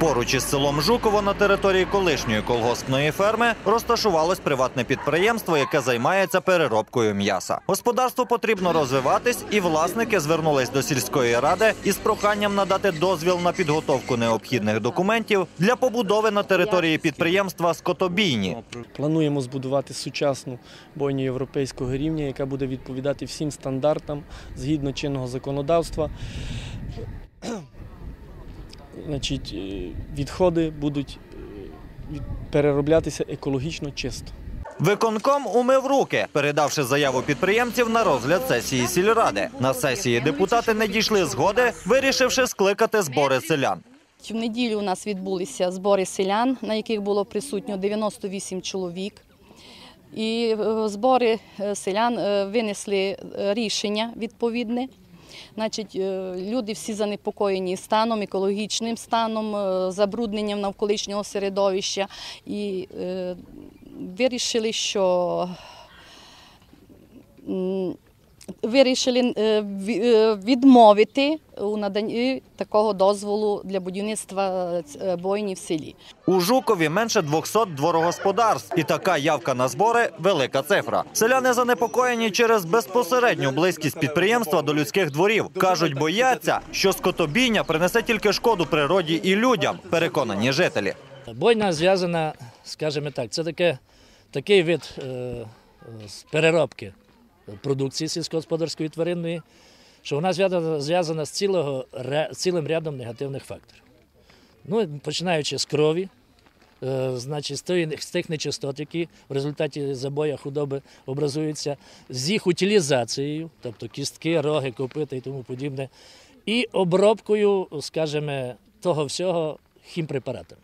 Поруч із селом Жуково на території колишньої колгоспної ферми розташувалось приватне підприємство, яке займається переробкою м'яса. Господарству потрібно розвиватись, і власники звернулись до сільської ради із проханням надати дозвіл на підготовку необхідних документів для побудови на території підприємства скотобійні. Плануємо збудувати сучасну бойню європейського рівня, яка буде відповідати всім стандартам згідно чинного законодавства. Значить, е, відходи будуть е, перероблятися екологічно чисто. Виконком умив руки, передавши заяву підприємців на розгляд сесії сільради. На сесії депутати не дійшли згоди, вирішивши скликати збори селян. В неділю у нас відбулися збори селян, на яких було присутньо 98 чоловік. І е, збори селян винесли рішення відповідне. Значить, е, люди всі занепокоєні станом, екологічним станом, е, забрудненням навколишнього середовища. І е, вирішили, що вирішили е, е, відмовити у наданні такого дозволу для будівництва е, бойні в селі. У Жукові менше 200 дворогосподарств, і така явка на збори велика цифра. Селяни занепокоєні через безпосередню близькість підприємства до людських дворів. кажуть, бояться, що скотобійня принесе тільки шкоду природі і людям. Переконані жителі. Бойня зв'язана, скажімо так, це таке, такий вид е, переробки продукції сільськогосподарської тваринної, що вона зв'язана, з цілого, цілим рядом негативних факторів. Ну, починаючи з крові, е, значить, з тих нечистот, які в результаті забоя худоби образуються, з їх утилізацією, тобто кістки, роги, копита і тому подібне, і обробкою, скажімо, того всього хімпрепаратами.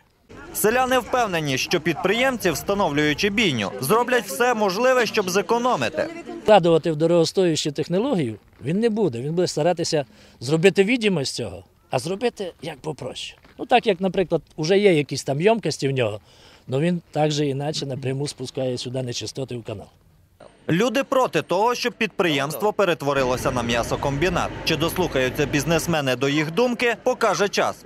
Селяни впевнені, що підприємці, встановлюючи бійню, зроблять все можливе, щоб зекономити. вкладувати в дорогостоящу технологію він не буде. Він буде старатися зробити відомість цього, а зробити як попроще. Ну так як, наприклад, вже є якісь там йомкості в нього, але він так же іначе напряму спускає сюди нечистоти в канал. Люди проти того, щоб підприємство перетворилося на м'ясокомбінат. Чи дослухаються бізнесмени до їх думки, покаже час.